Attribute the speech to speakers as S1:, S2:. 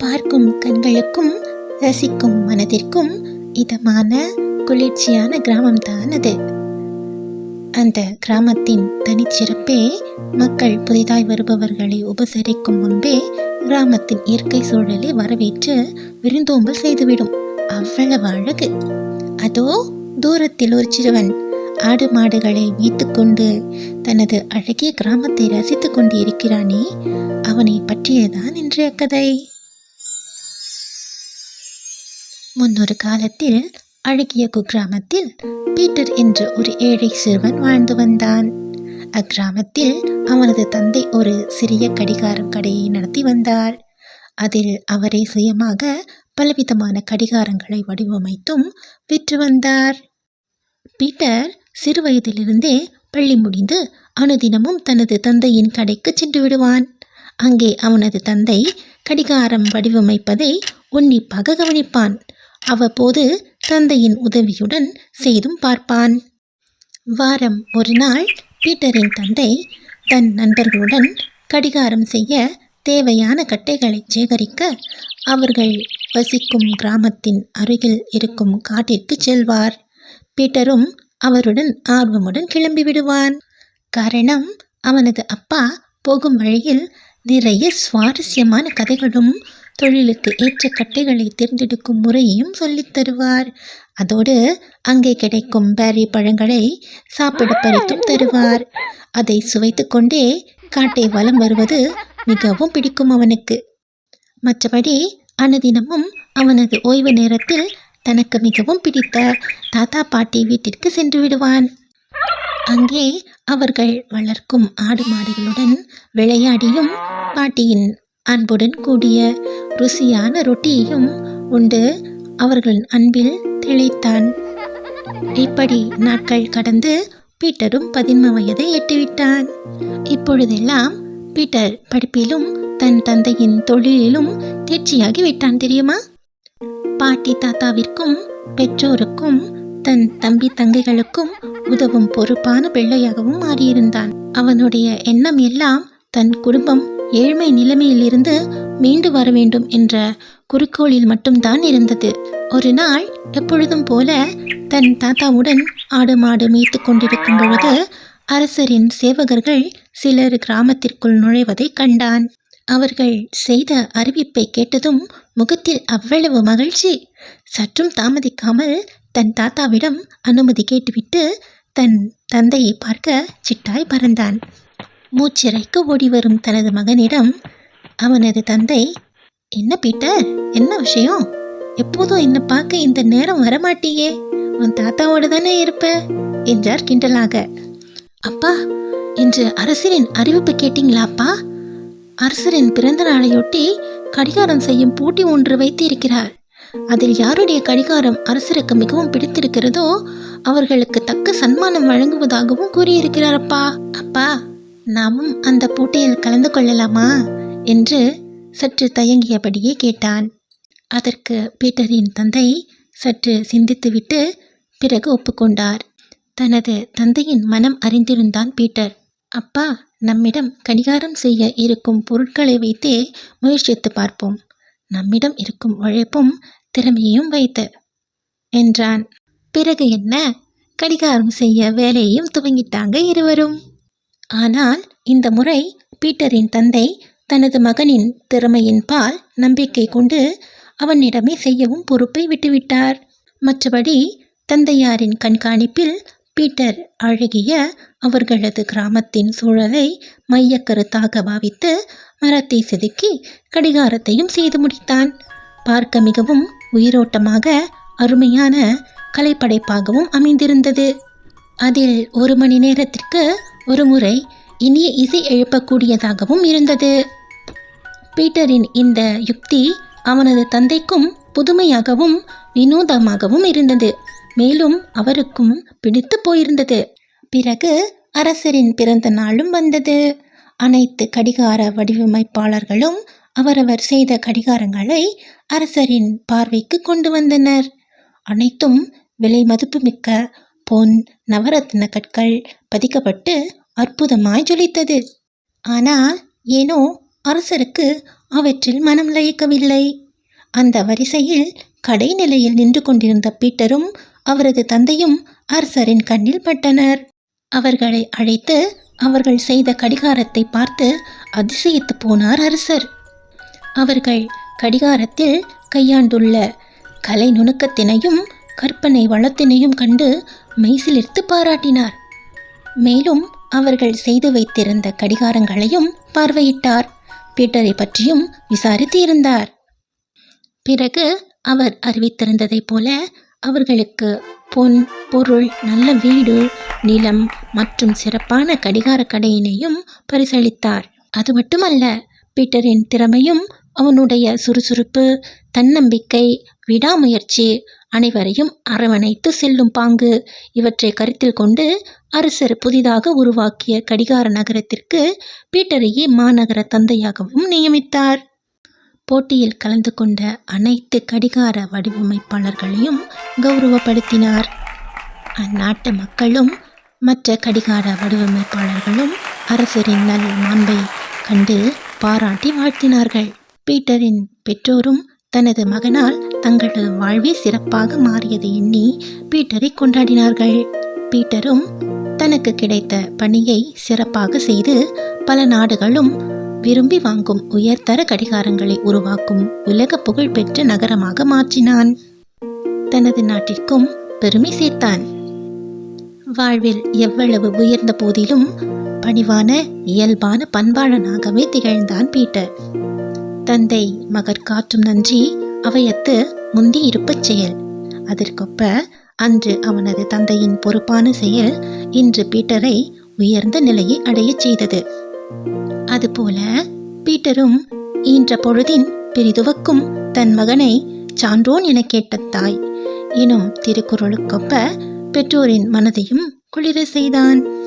S1: பார்க்கும் கண்களுக்கும் ரசிக்கும் மனதிற்கும் இதமான குளிர்ச்சியான கிராமம்தான் அது அந்த கிராமத்தின் தனிச்சிறப்பே மக்கள் புதிதாய் வருபவர்களை உபசரிக்கும் முன்பே கிராமத்தின் இயற்கை சூழலை வரவேற்று விருந்தோம்பல் செய்துவிடும். அவ்வளவு அழகு. அதோ தூரத்தில் ஒரு சிறுவன் ஆடு மாடுகளை வைத்துக்கொண்டு தனது அழகிய கிராமத்தை ரசித்துக் கொண்டு இருக்கிறானே அவனை பற்றியதான் இன்றைய கதை. முன்னொரு காலத்தில் அழகிய குக்கிராமத்தில் பீட்டர் என்ற ஒரு ஏழை சிறுவன் வாழ்ந்து வந்தான். அக்கிராமத்தில் அவனது தந்தை ஒரு சிறிய கடிகாரம் கடையை நடத்தி வந்தார். அதில் அவரே சுயமாக பலவிதமான கடிகாரங்களை வடிவமைத்தும் விற்று வந்தார். பீட்டர் சிறுவயதிலிருந்தே பள்ளி முடிந்து அனுதினமும் தனது தந்தையின் கடைக்கு சென்று விடுவான். அங்கே அவனது தந்தை கடிகாரம் வடிவமைப்பதை உன்னிப்பாக கவனிப்பான். அவ்வப்போது தந்தையின் உதவியுடன் செய்தும் பார்ப்பான். வாரம் ஒரு நாள் பீட்டரின் தந்தை தன் நண்பர்களுடன் கடிகாரம் செய்ய தேவையான கட்டைகளை சேகரிக்க அவர்கள் வசிக்கும் கிராமத்தின் அருகில் இருக்கும் காட்டிற்கு செல்வார். பீட்டரும் அவருடன் ஆர்வமுடன் கிளம்பி விடுவான். காரணம் அவனது அப்பா போகும் வழியில் நிறைய சுவாரஸ்யமான கதைகளும் தொழிலுக்கு ஏற்ற கட்டைகளை தேர்ந்தெடுக்கும் முறையையும் சொல்லித் தருவார். அதோடு அங்கே கிடைக்கும் பேரி பழங்களை சாப்பிட பறித்தும் தருவார். அதை சுவைத்து கொண்டே காட்டை வலம் வருவது மிகவும் பிடிக்கும் அவனுக்கு. மற்றபடி அனுதினமும் அவனது ஓய்வு நேரத்தில் தனக்கு மிகவும் பிடித்த தாத்தா பாட்டி வீட்டிற்கு சென்று விடுவான். அங்கே அவர்கள் வளர்க்கும் ஆடு மாடுகளுடன் விளையாடியும் பாட்டியின் அன்புடன் கூடிய ருசியான ரொட்டியையும் உண்டு. அவர்களின் அன்பில் திளைத்தான். இப்படி நாட்கள் கடந்து பீட்டரும் பதின்ம வயதை எட்டிவிட்டான். இப்பொழுதெல்லாம் பீட்டர் படிப்பிலும் தன் தந்தையின் தொழிலிலும் தேர்ச்சியாகி விட்டான் தெரியுமா? பாட்டி தாத்தாவிற்கும் பெற்றோருக்கும் தன் தம்பி தங்கைகளுக்கும் உதவும் பொறுப்பான பிள்ளையாகவும் மாறியிருந்தான். அவனுடைய எண்ணம் எல்லாம் தன் குடும்பம் ஏழ்மை நிலைமையிலிருந்து மீண்டு வர வேண்டும் என்ற குறிக்கோளில் மட்டும்தான் இருந்தது. ஒரு நாள் எப்பொழுதும் போல தன் தாத்தாவுடன் ஆடு மாடு மேய்த்து கொண்டிருக்கும் பொழுது அரசரின் சேவகர்கள் சிலர் கிராமத்திற்குள் நுழைவதை கண்டான். அவர்கள் செய்த அறிவிப்பை கேட்டதும் முகத்தில் அவ்வளவு மகிழ்ச்சி. சற்றும் தாமதிக்காமல் தன் தாத்தாவிடம் அனுமதி கேட்டுவிட்டு தன் தந்தையை பார்க்க சிட்டாய் பறந்தான். மூச்சிறைக்கு ஓடி வரும் தனது மகனிடம் அவனது தந்தை என்ன பீட்டர்? என்ன விஷயம்? எப்போதும் என்னை பார்க்க இந்த நேரம் வரமாட்டியே. உன் தாத்தாவோடு தானே இருப்ப? என்றார் கிண்டலாக. அப்பா இன்று அரசரின் அறிவிப்பு கேட்டீங்களாப்பா அரசரின் பிறந்த நாளையொட்டி கடிகாரம் செய்யும் போட்டி ஒன்று வைத்திருக்கிறார். அதில் யாருடைய கடிகாரம் அரசருக்கு மிகவும் பிடித்திருக்கிறதோ அவர்களுக்கு தக்க சன்மானம் வழங்குவதாகவும் கூறியிருக்கிறார் அப்பா. அப்பா நாமும் அந்த போட்டியில் கலந்து கொள்ளலாமா? என்று சற்று தயங்கியபடியே கேட்டான். அதற்கு பீட்டரின் தந்தை சற்று சிந்தித்துவிட்டு பிறகு ஒப்புக்கொண்டார். தனது தந்தையின் மனம் அறிந்திருந்தான் பீட்டர். அப்பா நம்மிடம் கடிகாரம் செய்ய இருக்கும் பொருட்களை வைத்தே முயற்சித்து பார்ப்போம். நம்மிடம் இருக்கும் உழைப்பும் திறமையும் வைத்து என்றான். பிறகு என்ன? கடிகாரம் செய்ய வேலையையும் துவங்கிட்டாங்க இருவரும். ஆனால் இந்த முறை பீட்டரின் தந்தை தனது மகனின் திறமையின் பால் நம்பிக்கை கொண்டு அவனிடமே செய்யவும் பொறுப்பை விட்டுவிட்டார். மற்றபடி தந்தையாரின் கண்காணிப்பில் பீட்டர் அழகிய அவர்களது கிராமத்தின் சூழலை மையக்கருத்தாக பாவித்து மரத்தை செதுக்கி கடிகாரத்தையும் செய்து முடித்தான். பார்க்க மிகவும் உயிரோட்டமாக அருமையான கலைப்படைப்பாகவும் அமைந்திருந்தது. அதில் ஒரு மணி நேரத்திற்கு ஒருமுறை இனிய இசை எழுப்பக்கூடியதாகவும் இருந்தது. பீட்டரின் இந்த யுக்தி அவனது தந்தைக்கும் புதுமையாகவும் வினோதமாகவும் இருந்தது. மேலும் அவருக்கும் பிடித்து போயிருந்தது. பிறகு அரசரின் பிறந்த நாளும் வந்தது. அனைத்து கடிகார வடிவமைப்பாளர்களும் அவரவர் செய்த கடிகாரங்களை அரசரின் பார்வைக்கு கொண்டு வந்தனர். அனைத்தும் விலை மதிப்புமிக்க பொன் நவரத்ன கற்கள் பதிக்கப்பட்டு அற்புதமாய் ஜொலித்தது. ஆனால் ஏனோ அரசருக்கு அவற்றில் மனம் லயிக்கவில்லை. அந்த வரிசையில் கடைநிலையில் நின்று கொண்டிருந்த பீட்டரும் அவரது தந்தையும் அரசரின் கண்ணில் பட்டனர். அவர்களை அழைத்து அவர்கள் செய்த கடிகாரத்தை பார்த்து அதிசயித்து போனார் அரசர். அவர்கள் கடிகாரத்தில் கையாண்டுள்ள கலை நுணுக்கத்தினையும் கற்பனை வளத்தினையும் கண்டு மெய்சிலிர்த்து பாராட்டினார். மேலும் அவர்கள் செய்து வைத்திருந்த கடிகாரங்களையும் பார்வையிட்டார். பீட்டரை பற்றியும் விசாரித்து இருந்தார் பிறகு அவர் அறிவித்திருந்ததைப் போல அவர்களுக்கு பொன் பொருள் நல்ல வீடு நிலம் மற்றும் சிறப்பான கடிகார கடையினையும் பரிசளித்தார். அது மட்டுமல்ல பீட்டரின் திறமையும் அவனுடைய சுறுசுறுப்பு தன்னம்பிக்கை விடாமுயற்சி அனைவரையும் அரவணைத்து செல்லும் பாங்கு. இவற்றை கருத்தில் கொண்டு அரசர் புதிதாக உருவாக்கிய கடிகார நகரத்திற்கு பீட்டரையே மாநகர தந்தையாகவும் நியமித்தார். போட்டியில் கலந்து கொண்ட அனைத்து கடிகார வடிவமைப்பாளர்களையும் கௌரவப்படுத்தினார். அந்நாட்டு மக்களும் மற்ற கடிகார வடிவமைப்பாளர்களும் அரசரின் நல் மாண்பை கண்டு பாராட்டி வாழ்த்தினார்கள். பீட்டரின் பெற்றோரும் தனது மகனால் தங்களது வாழ்வே சிறப்பாக மாறியதை எண்ணி பீட்டரை கொண்டாடினார்கள். பீட்டரும் தனக்கு கிடைத்த பணியை சிறப்பாக செய்து பல நாடுகளும் விரும்பி வாங்கும் உயர்தர கடிகாரங்களை உருவாக்கும் உலக புகழ்பெற்ற நகரமாக மாற்றினான். தனது நாட்டிற்கும் பெருமை சேர்த்தான். வாழ்வில் எவ்வளவு உயர்ந்த போதிலும் பணிவான இயல்பான பண்பாளனாகவே திகழ்ந்தான் பீட்டர். தந்தை மகர் காற்றும் நன்றி. அவையத்து முந்தி இருப்பச் செயல். அதற்கொப்ப அன்று அவனது தந்தையின் பொறுப்பான செயல் இன்று பீட்டரை உயர்ந்த நிலையை அடையச் செய்தது. அதுபோல பீட்டரும் ஈன்ற பொழுதின் பெரிதுவக்கும் தன் மகனை சான்றோன் என கேட்ட தாய். எனும் திருக்குறளுக்கொப்ப பெற்றோரின் மனதையும் குளிர செய்தான்.